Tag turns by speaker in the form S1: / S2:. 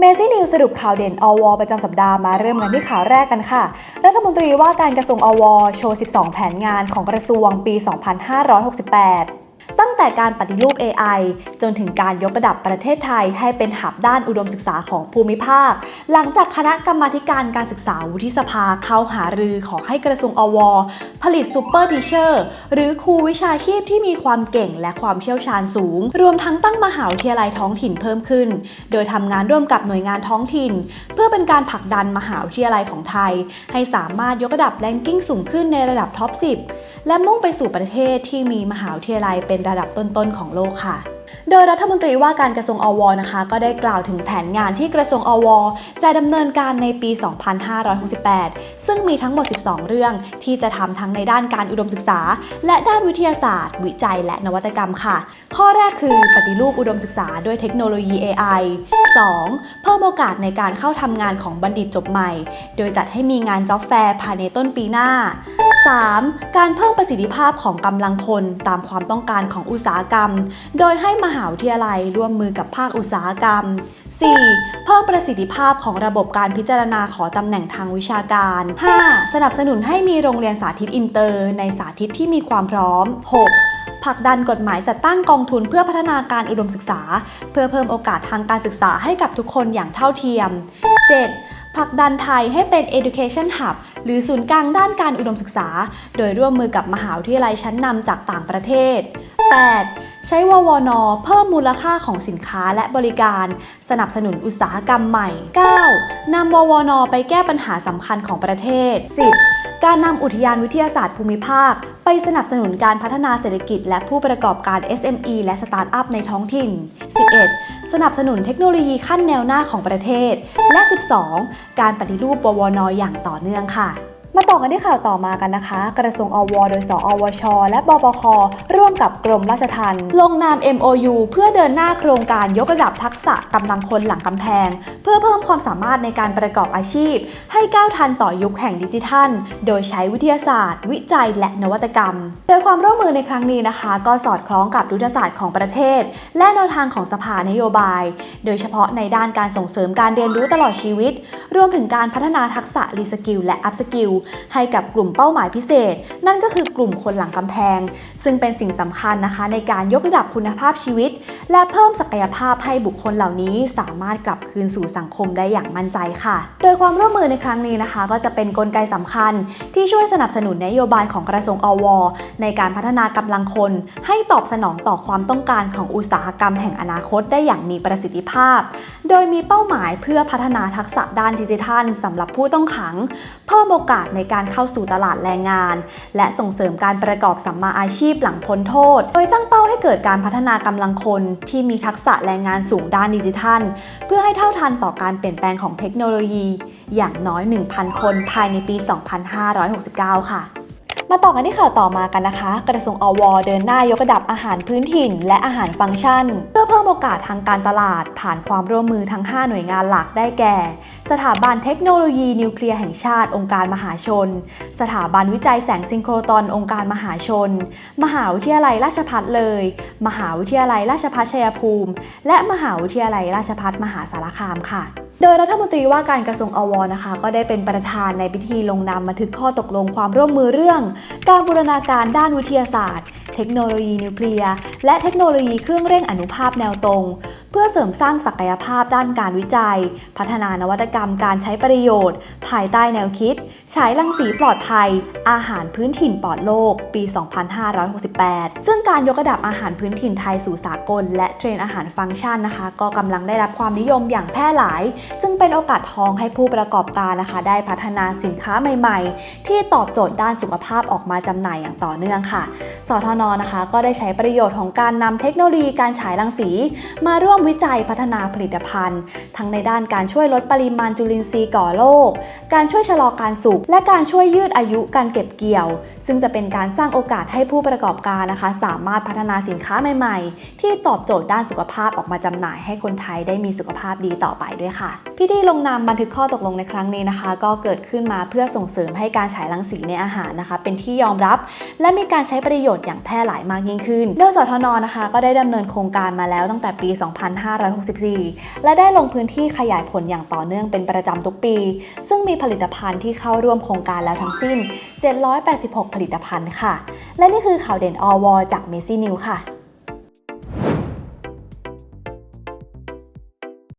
S1: เมซี่นิวสรุปข่าวเด่นอวประจำสัปดาห์มาเริ่มกันที่ข่าวแรกกันค่ะ รัฐมนตรีว่าการกระทรวงอวโชว์ 12 แผนงานของกระทรวงปี 2568 แต่การปฏิรูป AI จนถึงการยกระดับประเทศไทยให้เป็นหับด้านอุดมศึกษาของภูมิภาค หลังจากคณะกรรมาธิการการศึกษาวุฒิสภาเข้าหารือขอให้กระทรวงอว ผลิตซูเปอร์ทีเชอร์หรือครูวิชาชีพที่มีความเก่งและความเชี่ยวชาญสูง รวมทั้งตั้งมหาวิทยาลัยท้องถิ่นเพิ่มขึ้น โดยทำงานร่วมกับหน่วยงานท้องถิ่น เพื่อเป็นการผลักดันมหาวิทยาลัยของไทย ให้สามารถยกระดับแรงกิ้งสูงขึ้นในระดับท็อป 10 และมุ่งไปสู่ประเทศที่มีมหาวิทยาลัยเป็นระดับต้นๆของโลกค่ะโดยรัฐมนตรีว่าการกระทรวงอวนะคะ ก็ได้กล่าวถึงแผนงานที่กระทรวงอว จะดำเนินการในปี 2568 ซึ่งมีทั้งหมด 12 เรื่องที่จะทำทั้งในด้านการอุดมศึกษา และด้านวิทยาศาสตร์ วิจัยและนวัตกรรมค่ะ ข้อแรกคือปฏิรูปอุดมศึกษาด้วยเทคโนโลยี AI 2. เพิ่มโอกาสในการเข้าทำงานของบัณฑิตจบใหม่ โดยจัดให้มีงานจ็อบแฟร์ภายในต้นปีหน้า 3. การเพิ่มประสิทธิภาพของกำลังคนตามความต้องการของอุตสาหกรรม โดยให้มหาวิทยาลัยร่วมมือกับภาคอุตสาหกรรม 4. เพิ่มประสิทธิภาพของระบบการพิจารณาขอตำแหน่งทางวิชาการ 5. สนับสนุนให้มีโรงเรียนสาธิตอินเตอร์ ในสาธิตที่มีความพร้อม 6. ผลักดันกฎหมายจัดตั้งกองทุนเพื่อพัฒนาการอุดมศึกษา เพื่อเพิ่มโอกาสทางการศึกษาให้กับทุกคนอย่างเท่าเทียม 7. ผลักดันไทยให้เป็น Education Hub หรือศูนย์กลางด้านการอุดมศึกษา โดยร่วมมือกับมหาวิทยาลัยชั้นนำจากต่างประเทศ 8. ใช้ววนเพิ่มมูลค่าของสินค้าและบริการ สนับสนุนอุตสาหกรรมใหม่ 9. นำววนไปแก้ปัญหาสำคัญของประเทศ 10. การนำอุทยานวิทยาศาสตร์ภูมิภาค ไปสนับสนุนการพัฒนาเศรษฐกิจ และผู้ประกอบการ SME และสตาร์ทอัพในท้องถิ่น 11. สนับสนุนเทคโนโลยีขั้นแนวหน้าของประเทศ และ 12. การปฏิรูปววนอย่างต่อเนื่องค่ะ มาต่อกันที่ข่าวต่อมากันนะคะ กระทรวงอว โดยสอวช และบปคร่วมกับกรมราชทัณฑ์ลงนาม MOU เพื่อเดินหน้าโครงการยกระดับทักษะกำลังคนหลังกำแพง เพื่อเพิ่มความสามารถในการประกอบอาชีพ ให้ก้าวทันต่อยุคแห่งดิจิทัล โดยใช้วิทยาศาสตร์ วิจัยและนวัตกรรม โดยความร่วมมือในครั้งนี้นะคะ ก็สอดคล้องกับยุทธศาสตร์ของประเทศ และแนวทางของสภานโยบาย โดยเฉพาะในด้านการส่งเสริมการเรียนรู้ตลอดชีวิต รวมถึงการพัฒนาทักษะรีสกิลและอัพสกิลให้กับกลุ่มเป้าหมายพิเศษ นั่นก็คือกลุ่มคนหลังกำแพง ซึ่งเป็นสิ่งสำคัญนะคะ ในการยกระดับคุณภาพชีวิต และเพิ่มศักยภาพให้บุคคลเหล่านี้สามารถกลับคืนสู่สังคมได้อย่างมั่นใจค่ะ โดยความร่วมมือในครั้งนี้นะคะ ก็จะเป็นนกลไกสำคัญ ที่ช่วยสนับสนุนนโยบายของกระทรวงอว ในการพัฒนากำลังคน ให้ตอบสนองต่อความต้องการของอุตสาหกรรมแห่งอนาคตได้อย่างมีประสิทธิภาพ โดยมีเป้าหมายเพื่อพัฒนาทักษะด้านดิจิทัลสำหรับผู้ต้องขัง เพิ่มโอกาสในการเข้าสู่ตลาดแรงงาน และส่งเสริมการประกอบสัมมาอาชีพหลังพ้นโทษ โดยตั้งเป้าให้เกิดการพัฒนากำลังคนที่มีทักษะแรงงานสูงด้านดิจิทัล เพื่อให้เท่าทันต่อการเปลี่ยนแปลงของเทคโนโลยี อย่างน้อย 1,000 คนภายในปี 2569 ค่ะมาต่อกันที่ข่าวต่อมากันนะคะ กระทรวงอว เดินหน้ายกระดับอาหารพื้นถิ่น และอาหารฟังก์ชัน พิ่มโอกาสทางการตลาด ผ่านความร่วมมือทั้ง 5 หน่วยงานหลักได้แก่ สถาบันเทคโนโลยีนิวเคลียร์แห่งชาติองค์การมหาชน สถาบันวิจัยแสงซิงโครตอนองค์การมหาชน มหาวิทยาลัยราชพัฒเลย มหาวิทยาลัยราชภัฏชัยภูมิ และมหาวิทยาลัยราชพัฒมหาสารคามค่ะ โดยรัฐมนตรีว่าการกระทรวงอวนะคะ ก็ได้เป็นประธานในพิธีลงนามบันทึกข้อตกลงความร่วมมือเรื่อง การบูรณาการด้านวิทยาศาสตร์ เทคโนโลยีนิวเคลียร์และเทคโนโลยีเครื่องเร่งอนุภาพแนวตรง พื่อเสริมสร้างศักยภาพด้านการวิจัย พัฒนานวัตกรรมการใช้ประโยชน์ ภายใต้แนวคิดฉายรังสีปลอดภัย อาหารพื้นถิ่นปลอดโลก ปี 2568 ซึ่งการยกระดับอาหารพื้นถิ่นไทยสู่สากล และเทรนอาหารฟังก์ชันนะคะ ก็กำลังได้รับความนิยมอย่างแพร่หลายจึงเป็นโอกาสทองให้ผู้ประกอบการนะคะ ได้พัฒนาสินค้าใหม่ ๆ ที่ตอบโจทย์ด้านสุขภาพออกมาจำหน่ายอย่างต่อเนื่องค่ะ สทนนะคะ ก็ได้ใช้ประโยชน์ของการนำเทคโนโลยีการฉายรังสี มาร่วมวิจัยพัฒนาผลิตภัณฑ์ ทั้งในด้านการช่วยลดปริมาณจุลินทรีย์ก่อโรคการช่วยชะลอการสุกและการช่วยยืดอายุการเก็บเกี่ยว ซึ่งจะเป็นการสร้างโอกาสให้ผู้ประกอบการนะคะ สามารถพัฒนาสินค้าใหม่ ๆ ที่ตอบโจทย์ด้านสุขภาพออกมาจำหน่ายให้คนไทยได้มีสุขภาพดีต่อไปด้วยค่ะ พิธีลงนามบันทึกข้อตกลงในครั้งนี้นะคะ ก็เกิดขึ้นมาเพื่อส่งเสริมให้การฉายรังสีในอาหารนะคะ เป็นที่ยอมรับ และมีการใช้ประโยชน์อย่างแพร่หลายมากยิ่งขึ้น โดยสทนนะคะ ก็ได้ดำเนินโครงการมาแล้วตั้งแต่ปี2564 และได้ลงพื้นที่ขยายผลอย่างต่อเนื่องเป็นประจำทุกปี ซึ่งมีผลิตภัณฑ์ที่เข้าร่วมโครงการแล้วทั้งสิ้น 786 ผลิตภัณฑ์ค่ะ และนี่คือข่าวเด่นอวจากเมซี่นิวค่ะ